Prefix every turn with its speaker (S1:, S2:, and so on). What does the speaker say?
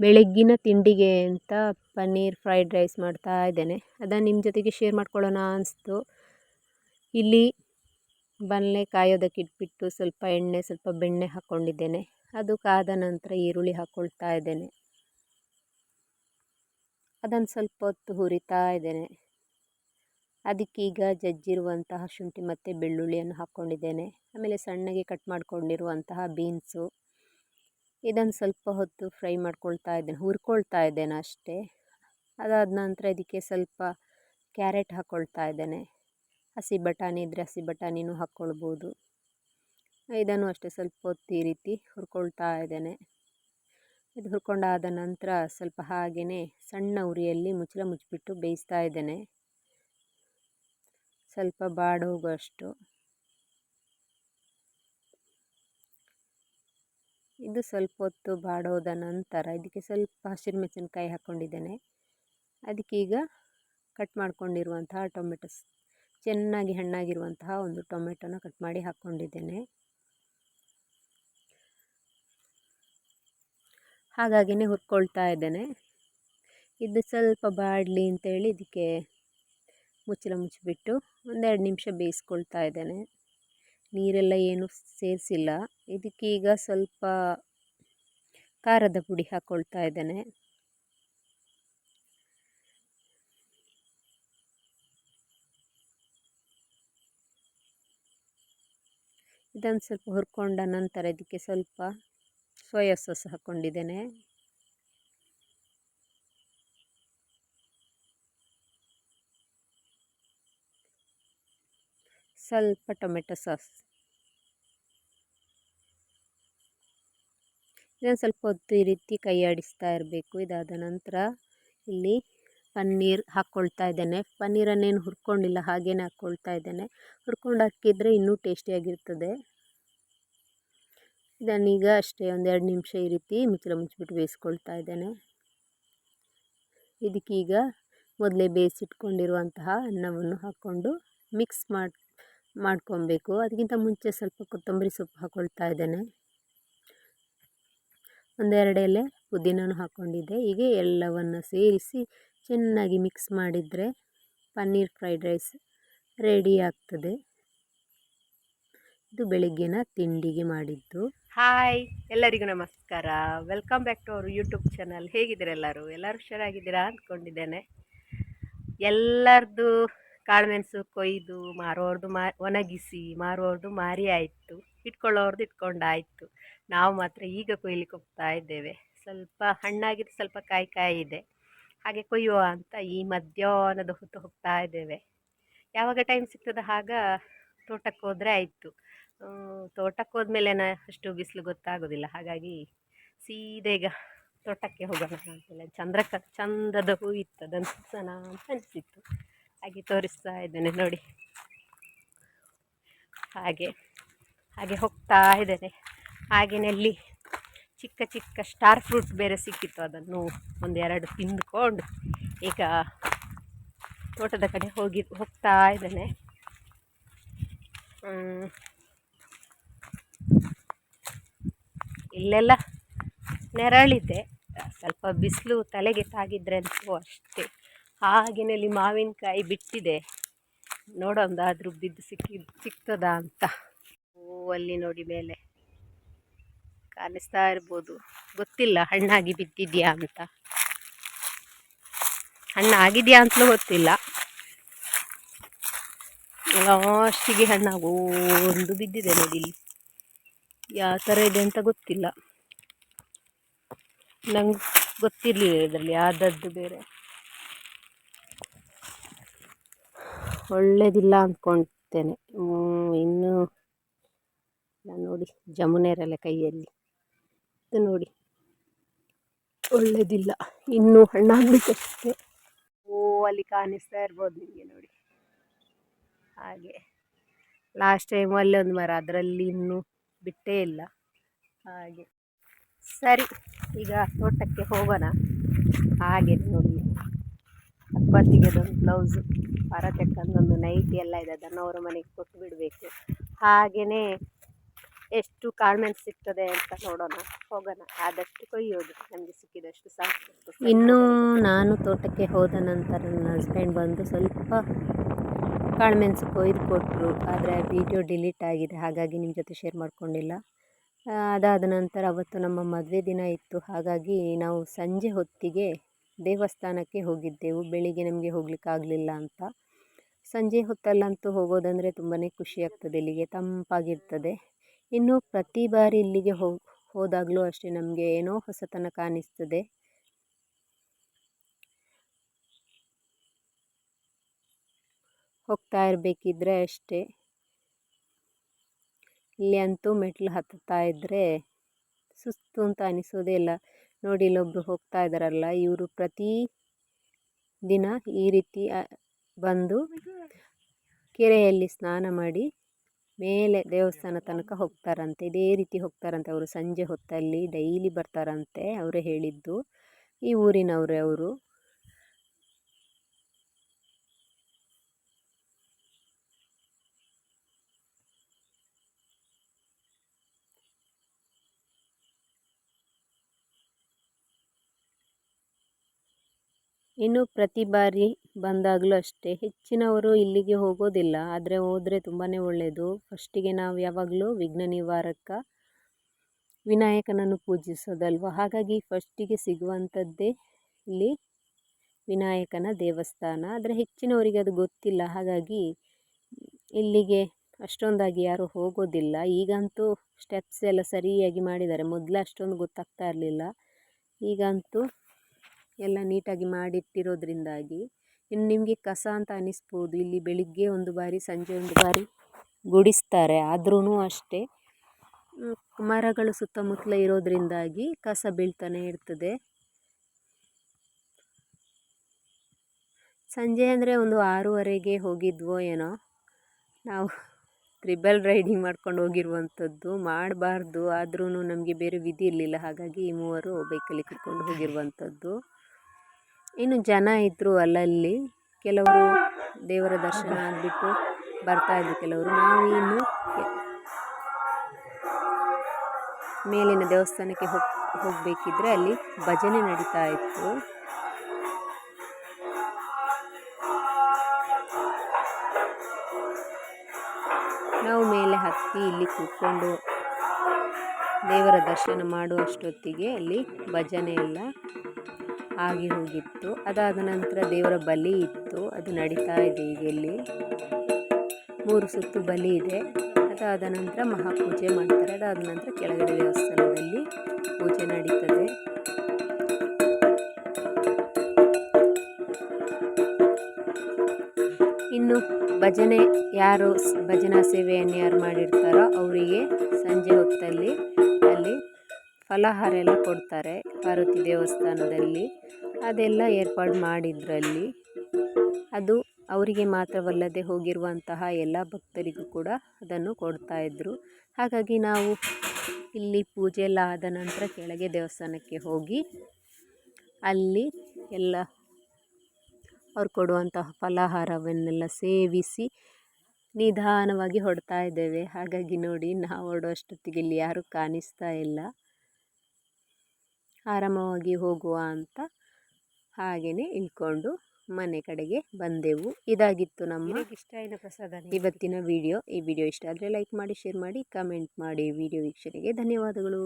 S1: ಬೆಳಗ್ಗಿನ ತಿಂಡಿಗೆ ಅಂತ ಪನ್ನೀರ್ ಫ್ರೈಡ್ ರೈಸ್ ಮಾಡ್ತಾ ಇದ್ದೇನೆ. ಅದನ್ನು ನಿಮ್ಮ ಜೊತೆಗೆ ಶೇರ್ ಮಾಡ್ಕೊಳ್ಳೋಣ ಅನಿಸ್ತು. ಇಲ್ಲಿ ಬನ್ಲೆ ಕಾಯೋದಕ್ಕೆ ಇಟ್ಬಿಟ್ಟು ಸ್ವಲ್ಪ ಎಣ್ಣೆ, ಸ್ವಲ್ಪ ಬೆಣ್ಣೆ ಹಾಕ್ಕೊಂಡಿದ್ದೇನೆ ಅದು ಕಾದ ನಂತರ ಈರುಳ್ಳಿ ಹಾಕ್ಕೊಳ್ತಾ ಇದ್ದೇನೆ. ಅದನ್ನು ಸ್ವಲ್ಪ ಹೊತ್ತು ಹುರಿತಾ ಇದ್ದೇನೆ. ಅದಕ್ಕೀಗ ಜಜ್ಜಿರುವಂತಹ ಶುಂಠಿ ಮತ್ತು ಬೆಳ್ಳುಳ್ಳಿಯನ್ನು ಹಾಕ್ಕೊಂಡಿದ್ದೇನೆ ಆಮೇಲೆ ಸಣ್ಣಗೆ ಕಟ್ ಮಾಡಿಕೊಂಡಿರುವಂತಹ ಬೀನ್ಸು ಇದನ್ನು ಸ್ವಲ್ಪ ಹೊತ್ತು ಫ್ರೈ ಮಾಡ್ಕೊಳ್ತಾ ಇದ್ದೇನೆ, ಹುರ್ಕೊಳ್ತಾ ಇದ್ದೇನೆ ಅಷ್ಟೇ. ಅದಾದ ನಂತರ ಇದಕ್ಕೆ ಸ್ವಲ್ಪ ಕ್ಯಾರೆಟ್ ಹಾಕ್ಕೊಳ್ತಾ ಇದ್ದೇನೆ. ಹಸಿ ಬಟಾಣಿ ಇದ್ದರೆ ಹಸಿ ಬಟಾಣಿನೂ ಹಾಕ್ಕೊಳ್ಬೋದು ಇದನ್ನು ಅಷ್ಟೇ ಸ್ವಲ್ಪ ಹೊತ್ತು ಈ ರೀತಿ ಹುರ್ಕೊಳ್ತಾ ಇದ್ದೇನೆ. ಇದು ಹುರ್ಕೊಂಡಾದ ನಂತರ ಸ್ವಲ್ಪ ಹಾಗೆಯೇ ಸಣ್ಣ ಉರಿಯಲ್ಲಿ ಮುಚ್ಚಳ ಮುಚ್ಚಿಬಿಟ್ಟು ಬೇಯಿಸ್ತಾ ಇದ್ದೇನೆ. ಸ್ವಲ್ಪ ಬಾಡೋಗುವಷ್ಟು ಇದು ಸ್ವಲ್ಪ ಹೊತ್ತು ಬಾಡೋದ ನಂತರ ಇದಕ್ಕೆ ಸ್ವಲ್ಪ ಹಸಿರು ಮೆಣಸಿನ್ಕಾಯಿ ಹಾಕ್ಕೊಂಡಿದ್ದೇನೆ ಅದಕ್ಕೀಗ ಕಟ್ ಮಾಡ್ಕೊಂಡಿರುವಂತಹ ಟೊಮೆಟೊಸ್ ಚೆನ್ನಾಗಿ ಹಣ್ಣಾಗಿರುವಂತಹ ಒಂದು ಟೊಮೆಟೊನ ಕಟ್ ಮಾಡಿ ಹಾಕ್ಕೊಂಡಿದ್ದೇನೆ ಹಾಗಾಗಿನೇ ಹುರ್ಕೊಳ್ತಾ ಇದ್ದೇನೆ. ಇದು ಸ್ವಲ್ಪ ಬಾಡಲಿ ಅಂತೇಳಿ ಇದಕ್ಕೆ ಮುಚ್ಚಳ ಮುಚ್ಚಿಬಿಟ್ಟು ಒಂದೆರಡು ನಿಮಿಷ ಬೇಯಿಸ್ಕೊಳ್ತಾ ಇದ್ದೇನೆ. ನೀರೆಲ್ಲ ಏನು ಸೇರಿಸಿಲ್ಲ. ಇದಕ್ಕೆ ಈಗ ಸ್ವಲ್ಪ ಖಾರದ ಪುಡಿ ಹಾಕ್ಕೊಳ್ತಾ ಇದ್ದೇನೆ. ಇದನ್ನು ಸ್ವಲ್ಪ ಹುರ್ಕೊಂಡ ನಂತರ ಇದಕ್ಕೆ ಸ್ವಲ್ಪ ಸೋಯಾ ಸಾಸ್ ಹಾಕ್ಕೊಂಡಿದ್ದೇನೆ. ಸ್ವಲ್ಪ ಟೊಮೆಟೊ ಸಾಸ್. ಇದನ್ನು ಸ್ವಲ್ಪ ಹೊತ್ತು ಈ ರೀತಿ ಕೈ ಆಡಿಸ್ತಾ ಇರಬೇಕು. ಇದಾದ ನಂತರ ಇಲ್ಲಿ ಪನ್ನೀರ್ ಹಾಕ್ಕೊಳ್ತಾ ಇದ್ದೇನೆ. ಪನ್ನೀರನ್ನೇನು ಹುರ್ಕೊಂಡಿಲ್ಲ, ಹಾಗೇನೆ ಹಾಕ್ಕೊಳ್ತಾ ಇದ್ದೇನೆ. ಹುರ್ಕೊಂಡು ಹಾಕಿದರೆ ಇನ್ನೂ ಟೇಸ್ಟಿಯಾಗಿರ್ತದೆ ಇದನ್ನೀಗ ಅಷ್ಟೇ ಒಂದೆರಡು ನಿಮಿಷ ಈ ರೀತಿ ಮುಚ್ಚಳ ಮುಚ್ಚಿಬಿಟ್ಟು ಬೇಯಿಸ್ಕೊಳ್ತಾ ಇದ್ದೇನೆ. ಇದಕ್ಕೀಗ ಮೊದಲೇ ಬೇಯಿಸಿಟ್ಕೊಂಡಿರುವಂತಹ ಅನ್ನವನ್ನು ಹಾಕ್ಕೊಂಡು ಮಿಕ್ಸ್ ಮಾಡಿ ಮಾಡ್ಕೊಬೇಕು. ಅದಕ್ಕಿಂತ ಮುಂಚೆ ಸ್ವಲ್ಪ ಕೊತ್ತಂಬರಿ ಸೊಪ್ಪು ಹಾಕ್ಕೊಳ್ತಾ ಇದ್ದೇನೆ. ಒಂದೆರಡು ಎಲೆ ಪುದೀನನೂ ಹಾಕ್ಕೊಂಡಿದ್ದೆ ಹೀಗೆ ಎಲ್ಲವನ್ನು ಸೇರಿಸಿ ಚೆನ್ನಾಗಿ ಮಿಕ್ಸ್ ಮಾಡಿದರೆ ಪನ್ನೀರ್ ಫ್ರೈಡ್ ರೈಸ್ ರೆಡಿ ಆಗ್ತದೆ. ಇದು ಬೆಳಿಗ್ಗೆನ ತಿಂಡಿಗೆ ಮಾಡಿದ್ದು. ಹಾಯ್ ಎಲ್ಲರಿಗೂ ನಮಸ್ಕಾರ. ವೆಲ್ಕಮ್ ಬ್ಯಾಕ್ ಟು ಅವರು ಯೂಟ್ಯೂಬ್ ಚಾನಲ್ ಹೇಗಿದ್ದೀರ ಎಲ್ಲರೂ ಎಲ್ಲರೂ ಹುಷಾರಾಗಿದ್ದೀರಾ ಅಂದ್ಕೊಂಡಿದ್ದೇನೆ. ಎಲ್ಲರದ್ದು ಕಾಳುಮೆಣಸು ಕೊಯ್ದು ಮಾರೋರ್ದು ಮಾ, ಒಣಗಿಸಿ ಮಾರುವವ್ರದ್ದು ಮಾರಿ ಆಯಿತು. ಇಟ್ಕೊಳ್ಳೋರ್ದು ಇಟ್ಕೊಂಡಾಯಿತು. ನಾವು ಮಾತ್ರ ಈಗ ಕೊಯ್ಲಿಕ್ಕೆ ಹೋಗ್ತಾ ಇದ್ದೇವೆ. ಸ್ವಲ್ಪ ಹಣ್ಣಾಗಿದ್ದು ಸ್ವಲ್ಪ ಕಾಯಿ ಕಾಯಿ ಇದೆ. ಹಾಗೆ ಕೊಯ್ಯುವ ಅಂತ ಈ ಮಧ್ಯಾಹ್ನದ ಹೊತ್ತು ಹೋಗ್ತಾ ಇದ್ದೇವೆ. ಯಾವಾಗ ಟೈಮ್ ಸಿಗ್ತದೆ ಆಗ ತೋಟಕ್ಕೆ ಹೋದರೆ ಆಯಿತು. ತೋಟಕ್ಕೆ ಹೋದ್ಮೇಲೆ ಅಷ್ಟು ಬಿಸಿಲು ಗೊತ್ತಾಗೋದಿಲ್ಲ. ಹಾಗಾಗಿ ಸೀದಾ ಈಗ ತೋಟಕ್ಕೆ ಹೋಗೋಣ ಅಂತೆಲ್ಲ. ಚಂದ್ರಕ, ಚಂದದ ಹೂವಿತ್ತು ಅದನ್ನು ಸನ ಅಂತ ಅನಿಸಿತ್ತು. ಹಾಗೆ ತೋರಿಸ್ತಾ ಇದ್ದೇನೆ ನೋಡಿ. ಹಾಗೆ ಹಾಗೆ ಹೋಗ್ತಾ ಇದ್ದೇನೆ. ಹಾಗೆಯೇ ಅಲ್ಲಿ ಚಿಕ್ಕ ಚಿಕ್ಕ ಸ್ಟಾರ್ ಫ್ರೂಟ್ ಬೇರೆ ಸಿಕ್ಕಿತ್ತು. ಅದನ್ನು ಒಂದೆರಡು ತಿಂದುಕೊಂಡು ಈಗ ತೋಟದ ಕಡೆ ಹೋಗಿ, ಹೋಗ್ತಾ ಇದ್ದೇನೆ. ಇಲ್ಲೆಲ್ಲ ನೆರಳಿದೆ. ಸ್ವಲ್ಪ ಬಿಸಿಲು ತಲೆಗೆ ತಾಗಿದ್ರೆ ಅಂತೂ ಅಷ್ಟೇ ಹಾಗೆಯೇ ಮಾವಿನಕಾಯಿ ಬಿಟ್ಟಿದೆ. ನೋಡೊಂದಾದರೂ ಬಿದ್ದು ಸಿಕ್ಕಿ ಸಿಗ್ತದಾ ಅಂತ. ಓ ಅಲ್ಲಿ ನೋಡಿ ಮೇಲೆ ಕಾಣಿಸ್ತಾ ಇರ್ಬೋದು. ಗೊತ್ತಿಲ್ಲ ಹಣ್ಣಾಗಿ ಬಿದ್ದಿದ್ಯಾ ಅಂತ. ಹಣ್ಣಾಗಿದೆಯಾ ಅಂತಲೂ ಗೊತ್ತಿಲ್ಲ. ಲಾಸ್ಟಿಗೆ ಹಣ್ಣಾಗೋ ಒಂದು ಬಿದ್ದಿದೆ ನೋಡಿ ಇಲ್ಲಿ. ಯಾವ ಥರ ಇದೆ ಅಂತ ಗೊತ್ತಿಲ್ಲ. ನಂಗೆ ಗೊತ್ತಿರಲಿಲ್ಲ ಇದರಲ್ಲಿ, ಆದದ್ದು ಬೇರೆ. ಒಳ್ಳೇದಿಲ್ಲ ಅಂದ್ಕೊಳ್ತೇನೆ ಇನ್ನು ನೋಡಿ ಜಮುನೇರಲ್ಲ ಕೈಯಲ್ಲಿ. ಇದು ನೋಡಿ. ಒಳ್ಳೆಯದಿಲ್ಲ ಇನ್ನೂ ಹಣ್ಣಾಗಬೇಕಷ್ಟೇ ಓ, ಅಲ್ಲಿ ಕಾಣಿಸ್ತಾ ಇರ್ಬೋದು ನಿಮಗೆ ನೋಡಿ. ಹಾಗೆ. ಲಾಸ್ಟ್ ಟೈಮ್ ಅಲ್ಲೊಂದು ಮರ, ಅದರಲ್ಲಿ ಇನ್ನೂ ಬಿಟ್ಟೇ ಇಲ್ಲ. ಹಾಗೆ. ಸರಿ, ಈಗ ತೋಟಕ್ಕೆ ಹೋಗೋಣ. ಹಾಗೆ ನೋಡಿ. ಅಪ್ಪತ್ತಿಗೆ ಅದೊಂದು ಬ್ಲೌಸು ಒಂದು ನೈಟಿ ಎಲ್ಲ ಇದೆ, ಅದನ್ನು ಅವರ ಮನೆಗೆ ಕೊಟ್ಟು ಬಿಡಬೇಕು. ಹಾಗೆಯೇ ಎಷ್ಟು ಕಾಳ್ಮೆಂಟ್ ಸಿಗ್ತದೆ ಅಂತ ನೋಡೋಣ, ಹೋಗೋಣ. ಆದಷ್ಟು ಕೊಯ್ಯೋದು, ನಮಗೆ ಸಿಕ್ಕಿದಷ್ಟು ಸಾಕು. ಇನ್ನೂ ನಾನು ತೋಟಕ್ಕೆ ಹೋದ ನಂತರ ನನ್ನ ಹಸ್ಬೆಂಡ್ ಬಂದು ಸ್ವಲ್ಪ ಕಾಳುಮೆಣಸು ಕೊಯ್ದು ಕೊಟ್ಟರು ಆದರೆ ವಿಡಿಯೋ ಡಿಲೀಟ್ ಆಗಿದೆ, ಹಾಗಾಗಿ ನಿಮ್ಮ ಜೊತೆ ಶೇರ್ ಮಾಡಿಕೊಂಡಿಲ್ಲ. ಅದಾದ ನಂತರ ಅವತ್ತು ನಮ್ಮ ಮದುವೆ ದಿನ ಇತ್ತು, ಹಾಗಾಗಿ ನಾವು ಸಂಜೆ ಹೊತ್ತಿಗೆ ದೇವಸ್ಥಾನಕ್ಕೆ ಹೋಗಿದ್ದೆವು. ಬೆಳಿಗ್ಗೆ ನಮಗೆ ಹೋಗ್ಲಿಕ್ಕಾಗಲಿಲ್ಲ ಅಂತ. ಸಂಜೆ ಹೊತ್ತಲ್ಲಂತೂ ಹೋಗೋದಂದರೆ ತುಂಬಾ ಖುಷಿ ಆಗ್ತದೆ, ಇಲ್ಲಿಗೆ ತಂಪಾಗಿರ್ತದೆ. ಇನ್ನು ಪ್ರತಿ ಬಾರಿ ಇಲ್ಲಿಗೆ ಹೋಗಿ ಹೋದಾಗಲೂ ಅಷ್ಟೇ ನಮಗೆ ಏನೋ ಹೊಸತನ ಕಾಣಿಸ್ತದೆ. ಹೋಗ್ತಾ ಇರಬೇಕಿದ್ರೆ ಅಷ್ಟೇ. ಇಲ್ಲಿ ಅಂತೂ ಮೆಟ್ಲು ಹತ್ತುತ್ತಾ ಇದ್ದರೆ ಸುಸ್ತು ಅಂತ ಅನಿಸೋದೇ ಇಲ್ಲ. ನೋಡಿ ಇಲ್ಲೊಬ್ರು ಹೋಗ್ತಾ ಇದ್ದಾರಲ್ಲ, ಇವರು ಪ್ರತಿ ದಿನ ಈ ರೀತಿ ಬಂದು ಕೆರೆಯಲ್ಲಿ ಸ್ನಾನ ಮಾಡಿ ಮೇಲೆ ದೇವಸ್ಥಾನ ತನಕ ಹೋಗ್ತಾರಂತೆ. ಇದೇ ರೀತಿ ಹೋಗ್ತಾರಂತೆ ಅವರು. ಸಂಜೆ ಹೊತ್ತಲ್ಲಿ ಡೈಲಿ ಬರ್ತಾರಂತೆ, ಅವರೇ ಹೇಳಿದ್ದು. ಈ ಊರಿನವರೇ ಅವರು. ಇನ್ನು ಪ್ರತಿ ಬಾರಿ ಬಂದಾಗಲೂ ಅಷ್ಟೇ. ಹೆಚ್ಚಿನವರು ಇಲ್ಲಿಗೆ ಹೋಗೋದಿಲ್ಲ. ಆದರೆ ಹೋದರೆ ತುಂಬಾ ಒಳ್ಳೆಯದು ಫಸ್ಟಿಗೆ ನಾವು ಯಾವಾಗಲೂ ವಿಘ್ನ ನಿವಾರಕ ವಿನಾಯಕನನ್ನು ಪೂಜಿಸೋದಲ್ವ? ಹಾಗಾಗಿ ಫಸ್ಟಿಗೆ ಸಿಗುವಂಥದ್ದೇ ಇಲ್ಲಿ ವಿನಾಯಕನ ದೇವಸ್ಥಾನ. ಆದರೆ ಹೆಚ್ಚಿನವರಿಗೆ ಅದು ಗೊತ್ತಿಲ್ಲ. ಹಾಗಾಗಿ ಇಲ್ಲಿಗೆ ಅಷ್ಟೊಂದಾಗಿ ಯಾರೂ ಹೋಗೋದಿಲ್ಲ. ಈಗಂತೂ ಸ್ಟೆಪ್ಸ್ ಎಲ್ಲ ಸರಿಯಾಗಿ ಮಾಡಿದ್ದಾರೆ. ಮೊದಲು ಅಷ್ಟೊಂದು ಗೊತ್ತಾಗ್ತಾ ಇರಲಿಲ್ಲ. ಈಗಂತೂ ಎಲ್ಲ ನೀಟಾಗಿ ಮಾಡಿಟ್ಟಿರೋದ್ರಿಂದಾಗಿ ಇನ್ನು ನಿಮಗೆ ಕಸ ಅಂತ ಅನಿಸ್ಬೋದು. ಇಲ್ಲಿ ಬೆಳಿಗ್ಗೆ ಒಂದು ಬಾರಿ, ಸಂಜೆ ಒಂದು ಬಾರಿ ಗುಡಿಸ್ತಾರೆ. ಆದ್ರೂ ಅಷ್ಟೇ. ಮರಗಳು ಸುತ್ತಮುತ್ತಲ ಇರೋದ್ರಿಂದಾಗಿ ಕಸ ಬೀಳ್ತಾನೆ ಇರ್ತದೆ. ಸಂಜೆ ಅಂದರೆ ಒಂದು ಆರೂವರೆಗೆ ಹೋಗಿದ್ವೋ ಏನೋ. ನಾವು ತ್ರಿಬಲ್ ರೈಡಿಂಗ್ ಮಾಡ್ಕೊಂಡು ಹೋಗಿರುವಂಥದ್ದು. ಮಾಡಬಾರ್ದು. ಆದ್ರೂ ನಮಗೆ ಬೇರೆ ವಿಧಿ ಇರಲಿಲ್ಲ. ಹಾಗಾಗಿ ಈ ಮೂವರು ಬೈಕಲ್ಲಿ ಕರ್ಕೊಂಡು ಹೋಗಿರುವಂಥದ್ದು. ಇನ್ನು ಜನ ಇದ್ದರು ಅಲ್ಲಲ್ಲಿ. ಕೆಲವರು ದೇವರ ದರ್ಶನ ಆಗಿಬಿಟ್ಟು ಬರ್ತಾಯಿದ್ರು ಕೆಲವರು. ನಾವು ಇನ್ನು ಮೇಲಿನ ದೇವಸ್ಥಾನಕ್ಕೆ ಹೋಗ್, ಹೋಗಬೇಕಿದ್ರೆ ಅಲ್ಲಿ ಭಜನೆ ನಡೀತಾ ಇತ್ತು. ನಾವು ಮೇಲೆ ಹತ್ತಿ ಇಲ್ಲಿ ಕೂತ್ಕೊಂಡು ದೇವರ ದರ್ಶನ ಮಾಡುವಷ್ಟೊತ್ತಿಗೆ ಅಲ್ಲಿ ಭಜನೆ ಎಲ್ಲ ಆಗಿ ಹೋಗಿತ್ತು. ಅದಾದ ನಂತರ ದೇವರ ಬಲಿ ಇತ್ತು. ಅದು ನಡೀತಾ ಇದೆ ಈಗ ಇಲ್ಲಿ. ಮೂರು ಸುತ್ತು ಬಲಿ ಇದೆ. ಅದಾದ ನಂತರ ಮಹಾಪೂಜೆ ಮಾಡ್ತಾರೆ. ಅದಾದ ನಂತರ ಕೆಳಗಡೆ ದೇವಸ್ಥಾನದಲ್ಲಿ ಪೂಜೆ ನಡೀತದೆ. ಇನ್ನು ಭಜನೆ ಯಾರು, ಭಜನಾ ಸೇವೆಯನ್ನು ಯಾರು ಮಾಡಿರ್ತಾರೋ ಅವರಿಗೆ ಸಂಜೆ ಹೊತ್ತಲ್ಲಿ ಫಲಾಹಾರ ಎಲ್ಲ ಕೊಡ್ತಾರೆ ಪಾರ್ವತಿ ದೇವಸ್ಥಾನದಲ್ಲಿ. ಅದೆಲ್ಲ ಏರ್ಪಾಡು ಮಾಡಿದ್ರಲ್ಲಿ ಅದು ಅವರಿಗೆ ಮಾತ್ರವಲ್ಲದೆ ಹೋಗಿರುವಂತಹ ಎಲ್ಲ ಭಕ್ತರಿಗೂ ಕೂಡ ಅದನ್ನು ಕೊಡ್ತಾಯಿದ್ರು ಹಾಗಾಗಿ ನಾವು ಇಲ್ಲಿ ಪೂಜೆ ಎಲ್ಲ ಆದ ನಂತರ ಕೆಳಗೆ ದೇವಸ್ಥಾನಕ್ಕೆ ಹೋಗಿ ಅಲ್ಲಿ ಎಲ್ಲ ಅವ್ರು ಕೊಡುವಂತಹ ಫಲಾಹಾರವನ್ನೆಲ್ಲ ಸೇವಿಸಿ ನಿಧಾನವಾಗಿ ಹೊಡ್ತಾ ಇದ್ದೇವೆ. ಹಾಗಾಗಿ ನೋಡಿ ನಾವು ಹೊರಡುವಷ್ಟೊತ್ತಿಗೆ ಇಲ್ಲಿ ಯಾರೂ ಕಾಣಿಸ್ತಾ ಇಲ್ಲ. ಆರಾಮವಾಗಿ ಹೋಗುವ ಅಂತ ಹಾಗೆಯೇ ಇಳ್ಕೊಂಡು ಮನೆ ಕಡೆಗೆ ಬಂದೆವು. ಇದಾಗಿತ್ತು ನಮ್ಮ
S2: ಇಷ್ಟ ಪ್ರಸಾದ
S1: ಇವತ್ತಿನ ವಿಡಿಯೋ ಈ ವಿಡಿಯೋ ಇಷ್ಟ ಆದರೆ ಲೈಕ್ ಮಾಡಿ ಶೇರ್ ಮಾಡಿ ಕಮೆಂಟ್ ಮಾಡಿ. ವಿಡಿಯೋ ವೀಕ್ಷಣೆಗೆ ಧನ್ಯವಾದಗಳು.